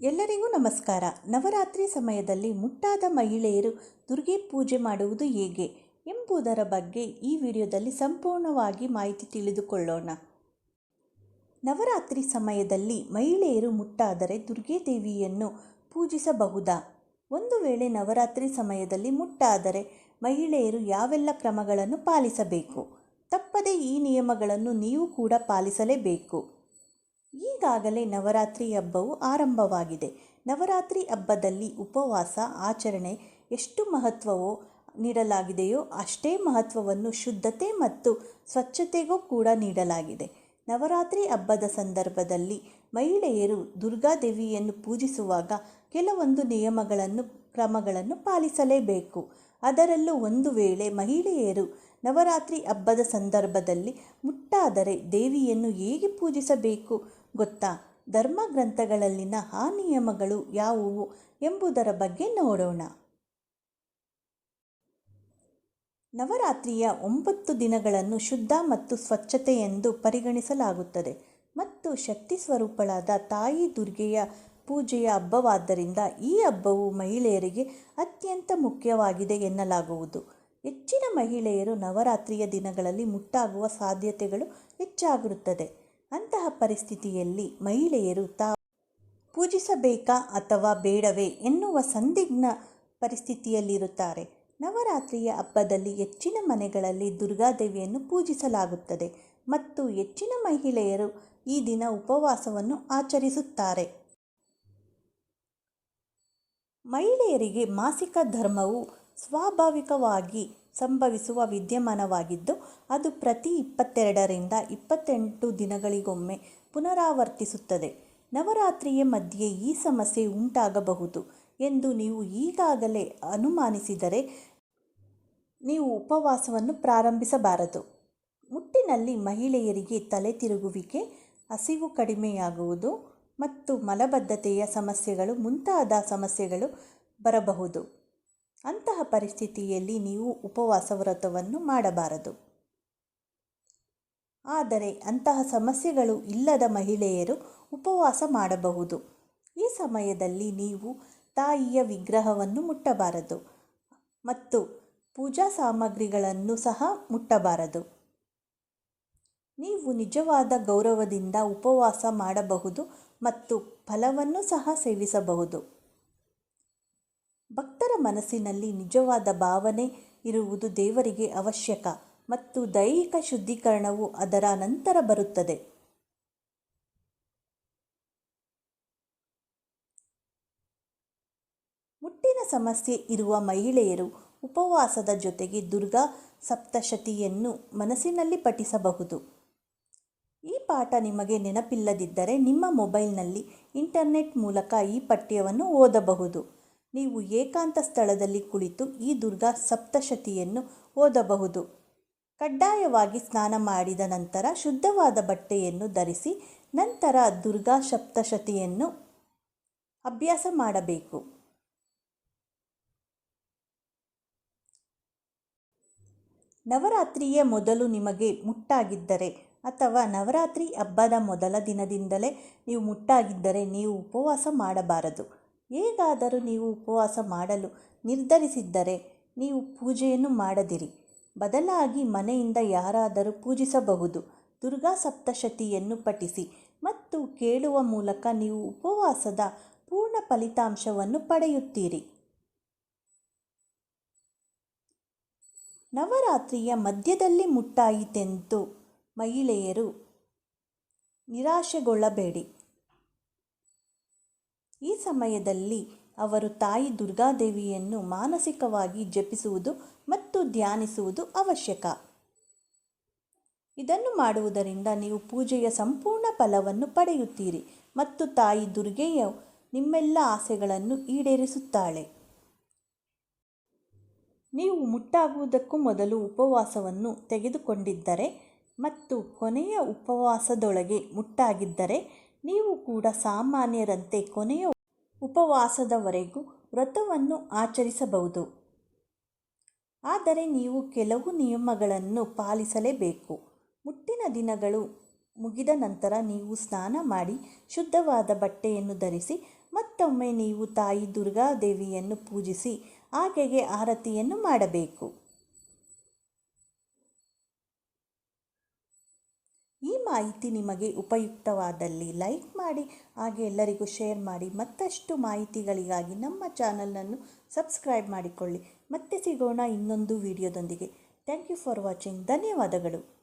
ಎಲ್ಲರಿಗೂ ನಮಸ್ಕಾರ. ನವರಾತ್ರಿ ಸಮಯದಲ್ಲಿ ಮುಟ್ಟಾದ ಮಹಿಳೆಯರು ದುರ್ಗೆ ಪೂಜೆ ಮಾಡುವುದು ಹೇಗೆ ಎಂಬುದರ ಬಗ್ಗೆ ಈ ವಿಡಿಯೋದಲ್ಲಿ ಸಂಪೂರ್ಣವಾಗಿ ಮಾಹಿತಿ ತಿಳಿದುಕೊಳ್ಳೋಣ. ನವರಾತ್ರಿ ಸಮಯದಲ್ಲಿ ಮಹಿಳೆಯರು ಮುಟ್ಟಾದರೆ ದುರ್ಗೆ ದೇವಿಯನ್ನು ಪೂಜಿಸಬಹುದಾ? ಒಂದು ವೇಳೆ ನವರಾತ್ರಿ ಸಮಯದಲ್ಲಿ ಮುಟ್ಟಾದರೆ ಮಹಿಳೆಯರು ಯಾವೆಲ್ಲ ಕ್ರಮಗಳನ್ನು ಪಾಲಿಸಬೇಕು? ತಪ್ಪದೇ ಈ ನಿಯಮಗಳನ್ನು ನೀವು ಕೂಡ ಪಾಲಿಸಲೇಬೇಕು. ಈಗಾಗಲೇ ನವರಾತ್ರಿ ಹಬ್ಬವು ಆರಂಭವಾಗಿದೆ. ನವರಾತ್ರಿ ಹಬ್ಬದಲ್ಲಿ ಉಪವಾಸ, ಆಚರಣೆ ಎಷ್ಟು ಮಹತ್ವವೋ ನೀಡಲಾಗಿದೆಯೋ ಅಷ್ಟೇ ಮಹತ್ವವನ್ನು ಶುದ್ಧತೆ ಮತ್ತು ಸ್ವಚ್ಛತೆಗೂ ಕೂಡ ನೀಡಲಾಗಿದೆ. ನವರಾತ್ರಿ ಹಬ್ಬದ ಸಂದರ್ಭದಲ್ಲಿ ಮಹಿಳೆಯರು ದುರ್ಗಾದೇವಿಯನ್ನು ಪೂಜಿಸುವಾಗ ಕೆಲವೊಂದು ನಿಯಮಗಳನ್ನು, ಕ್ರಮಗಳನ್ನು ಪಾಲಿಸಲೇಬೇಕು. ಅದರಲ್ಲೂ ಒಂದು ವೇಳೆ ಮಹಿಳೆಯರು ನವರಾತ್ರಿ ಹಬ್ಬದ ಸಂದರ್ಭದಲ್ಲಿ ಮುಟ್ಟಾದರೆ ದೇವಿಯನ್ನು ಹೇಗೆ ಪೂಜಿಸಬೇಕು? ಗೊತ್ತಾ? ಧರ್ಮ ಗ್ರಂಥಗಳಲ್ಲಿನ ಆ ನಿಯಮಗಳು ಯಾವುವು ಎಂಬುದರ ಬಗ್ಗೆ ನೋಡೋಣ. ನವರಾತ್ರಿಯ ಒಂಬತ್ತು ದಿನಗಳನ್ನು ಶುದ್ಧ ಮತ್ತು ಸ್ವಚ್ಛತೆ ಎಂದು ಪರಿಗಣಿಸಲಾಗುತ್ತದೆ ಮತ್ತು ಶಕ್ತಿ ಸ್ವರೂಪಳಾದ ತಾಯಿ ದುರ್ಗೆಯ ಪೂಜೆಯ ಹಬ್ಬವಾದ್ದರಿಂದ ಈ ಹಬ್ಬವು ಮಹಿಳೆಯರಿಗೆ ಅತ್ಯಂತ ಮುಖ್ಯವಾಗಿದೆ ಎನ್ನಲಾಗುವುದು. ಹೆಚ್ಚಿನ ಮಹಿಳೆಯರು ನವರಾತ್ರಿಯ ದಿನಗಳಲ್ಲಿ ಮುಟ್ಟಾಗುವ ಸಾಧ್ಯತೆಗಳು ಹೆಚ್ಚಾಗಿರುತ್ತದೆ ಅಂತಹ ಪರಿಸ್ಥಿತಿಯಲ್ಲಿ ಮಹಿಳೆಯರು ತಾ ಪೂಜಿಸಬೇಕಾ ಅಥವಾ ಬೇಡವೇ ಎನ್ನುವ ಸಂದಿಗ್ಧ ಪರಿಸ್ಥಿತಿಯಲ್ಲಿರುತ್ತಾರೆ. ನವರಾತ್ರಿಯ ಹಬ್ಬದಲ್ಲಿ ಹೆಚ್ಚಿನ ಮನೆಗಳಲ್ಲಿ ದುರ್ಗಾದೇವಿಯನ್ನು ಪೂಜಿಸಲಾಗುತ್ತದೆ ಮತ್ತು ಹೆಚ್ಚಿನ ಮಹಿಳೆಯರು ಈ ದಿನ ಉಪವಾಸವನ್ನು ಆಚರಿಸುತ್ತಾರೆ. ಮಹಿಳೆಯರಿಗೆ ಮಾಸಿಕ ಧರ್ಮವು ಸ್ವಾಭಾವಿಕವಾಗಿ ಸಂಭವಿಸುವ ವಿದ್ಯಮಾನವಾಗಿದ್ದು, ಅದು ಪ್ರತಿ ಇಪ್ಪತ್ತೆರಡರಿಂದ ಇಪ್ಪತ್ತೆಂಟು ದಿನಗಳಿಗೊಮ್ಮೆ ಪುನರಾವರ್ತಿಸುತ್ತದೆ. ನವರಾತ್ರಿಯ ಮಧ್ಯೆ ಈ ಸಮಸ್ಯೆ ಉಂಟಾಗಬಹುದು ಎಂದು ನೀವು ಈಗಾಗಲೇ ಅನುಮಾನಿಸಿದರೆ ನೀವು ಉಪವಾಸವನ್ನು ಪ್ರಾರಂಭಿಸಬಾರದು. ಮುಟ್ಟಿನಲ್ಲಿ ಮಹಿಳೆಯರಿಗೆ ತಲೆ ತಿರುಗುವಿಕೆ ಹಸಿವು ಕಡಿಮೆಯಾಗುವುದು ಮತ್ತು ಮಲಬದ್ಧತೆಯ ಸಮಸ್ಯೆಗಳು, ಮುಂತಾದ ಸಮಸ್ಯೆಗಳು ಬರಬಹುದು. ಅಂತಹ ಪರಿಸ್ಥಿತಿಯಲ್ಲಿ ನೀವು ಉಪವಾಸ ವ್ರತವನ್ನು ಮಾಡಬಾರದು. ಆದರೆ ಅಂತಹ ಸಮಸ್ಯೆಗಳು ಇಲ್ಲದ ಮಹಿಳೆಯರು ಉಪವಾಸ ಮಾಡಬಹುದು. ಈ ಸಮಯದಲ್ಲಿ ನೀವು ತಾಯಿಯ ವಿಗ್ರಹವನ್ನು ಮುಟ್ಟಬಾರದು ಮತ್ತು ಪೂಜಾ ಸಾಮಗ್ರಿಗಳನ್ನು ಸಹ ಮುಟ್ಟಬಾರದು. ನೀವು ನಿಜವಾದ ಗೌರವದಿಂದ ಉಪವಾಸ ಮಾಡಬಹುದು ಮತ್ತು ಫಲವನ್ನು ಸಹ ಸೇವಿಸಬಹುದು. ಮನಸ್ಸಿನಲ್ಲಿ ನಿಜವಾದ ಭಾವನೆ ಇರುವುದು ದೇವರಿಗೆ ಅವಶ್ಯಕ ಮತ್ತು ದೈಹಿಕ ಶುದ್ಧೀಕರಣವು ಅದರ ನಂತರ ಬರುತ್ತದೆ. ಮುಟ್ಟಿನ ಸಮಸ್ಯೆ ಇರುವ ಮಹಿಳೆಯರು ಉಪವಾಸದ ಜೊತೆಗೆ ದುರ್ಗಾ ಸಪ್ತಶತಿಯನ್ನು ಮನಸ್ಸಿನಲ್ಲಿ ಪಠಿಸಬಹುದು. ಈ ಪಾಠ ನಿಮಗೆ ನೆನಪಿಲ್ಲದಿದ್ದರೆ ನಿಮ್ಮ ಮೊಬೈಲ್ನಲ್ಲಿ ಇಂಟರ್ನೆಟ್ ಮೂಲಕ ಈ ಪಠ್ಯವನ್ನು ಓದಬಹುದು. ನೀವು ಏಕಾಂತ ಸ್ಥಳದಲ್ಲಿ ಕುಳಿತು ಈ ದುರ್ಗಾ ಸಪ್ತಶತಿಯನ್ನು ಓದಬಹುದು. ಕಡ್ಡಾಯವಾಗಿ ಸ್ನಾನ ಮಾಡಿದ ನಂತರ ಶುದ್ಧವಾದ ಬಟ್ಟೆಯನ್ನು ಧರಿಸಿ ನಂತರ ದುರ್ಗಾ ಸಪ್ತಶತಿಯನ್ನು ಅಭ್ಯಾಸ ಮಾಡಬೇಕು. ನವರಾತ್ರಿಯ ಮೊದಲು ನಿಮಗೆ ಮುಟ್ಟಾಗಿದ್ದರೆ ಅಥವಾ ನವರಾತ್ರಿ ಹಬ್ಬದ ಮೊದಲ ದಿನದಿಂದಲೇ ನೀವು ಮುಟ್ಟಾಗಿದ್ದರೆ ನೀವು ಉಪವಾಸ ಮಾಡಬಾರದು. ಹೇಗಾದರೂ ನೀವು ಉಪವಾಸ ಮಾಡಲು ನಿರ್ಧರಿಸಿದ್ದರೆ ನೀವು ಪೂಜೆಯನ್ನು ಮಾಡದಿರಿ. ಬದಲಾಗಿ ಮನೆಯಿಂದ ಯಾರಾದರೂ ಪೂಜಿಸಬಹುದು. ದುರ್ಗಾ ಸಪ್ತಶತಿಯನ್ನು ಪಠಿಸಿ ಮತ್ತು ಕೇಳುವ ಮೂಲಕ ನೀವು ಉಪವಾಸದ ಪೂರ್ಣ ಫಲಿತಾಂಶವನ್ನು ಪಡೆಯುತ್ತೀರಿ. ನವರಾತ್ರಿಯ ಮಧ್ಯದಲ್ಲಿ ಮುಟ್ಟಾಯಿತೆಂದು ಮಹಿಳೆಯರು ನಿರಾಶೆಗೊಳ್ಳಬೇಡಿ. ಈ ಸಮಯದಲ್ಲಿ ಅವರು ತಾಯಿ ದುರ್ಗಾದೇವಿಯನ್ನು ಮಾನಸಿಕವಾಗಿ ಜಪಿಸುವುದು ಮತ್ತು ಧ್ಯಾನಿಸುವುದು ಅವಶ್ಯಕ. ಇದನ್ನು ಮಾಡುವುದರಿಂದ ನೀವು ಪೂಜೆಯ ಸಂಪೂರ್ಣ ಫಲವನ್ನು ಪಡೆಯುತ್ತೀರಿ ಮತ್ತು ತಾಯಿ ದುರ್ಗೆಯ ನಿಮ್ಮೆಲ್ಲ ಆಸೆಗಳನ್ನು ಈಡೇರಿಸುತ್ತಾಳೆ. ನೀವು ಮುಟ್ಟಾಗುವುದಕ್ಕೂ ಮೊದಲು ಉಪವಾಸವನ್ನು ತೆಗೆದುಕೊಂಡಿದ್ದರೆ ಮತ್ತು ಕೊನೆಯ ಉಪವಾಸದೊಳಗೆ ಮುಟ್ಟಾಗಿದ್ದರೆ ನೀವು ಕೂಡ ಸಾಮಾನ್ಯರಂತೆ ಕೊನೆಯ ಉಪವಾಸದವರೆಗೂ ವ್ರತವನ್ನು ಆಚರಿಸಬಹುದು. ಆದರೆ ನೀವು ಕೆಲವು ನಿಯಮಗಳನ್ನು ಪಾಲಿಸಲೇಬೇಕು. ಮುಟ್ಟಿನ ದಿನಗಳು ಮುಗಿದ ನಂತರ ನೀವು ಸ್ನಾನ ಮಾಡಿ ಶುದ್ಧವಾದ ಬಟ್ಟೆಯನ್ನು ಧರಿಸಿ, ಮತ್ತೊಮ್ಮೆ ನೀವು ತಾಯಿ ದುರ್ಗಾದೇವಿಯನ್ನು ಪೂಜಿಸಿ, ಆಕೆಗೆ ಆರತಿಯನ್ನು ಮಾಡಬೇಕು. ಈ ಮಾಹಿತಿ ನಿಮಗೆ ಉಪಯುಕ್ತವಾದಲ್ಲಿ ಲೈಕ್ ಮಾಡಿ, ಹಾಗೆ ಎಲ್ಲರಿಗೂ ಶೇರ್ ಮಾಡಿ, ಮತ್ತಷ್ಟು ಮಾಹಿತಿಗಳಿಗಾಗಿ ನಮ್ಮ ಚಾನಲನ್ನು ಸಬ್ಸ್ಕ್ರೈಬ್ ಮಾಡಿಕೊಳ್ಳಿ. ಮತ್ತೆ ಸಿಗೋಣ ಇನ್ನೊಂದು ವಿಡಿಯೋದೊಂದಿಗೆ. Thank you for watching. ಧನ್ಯವಾದಗಳು.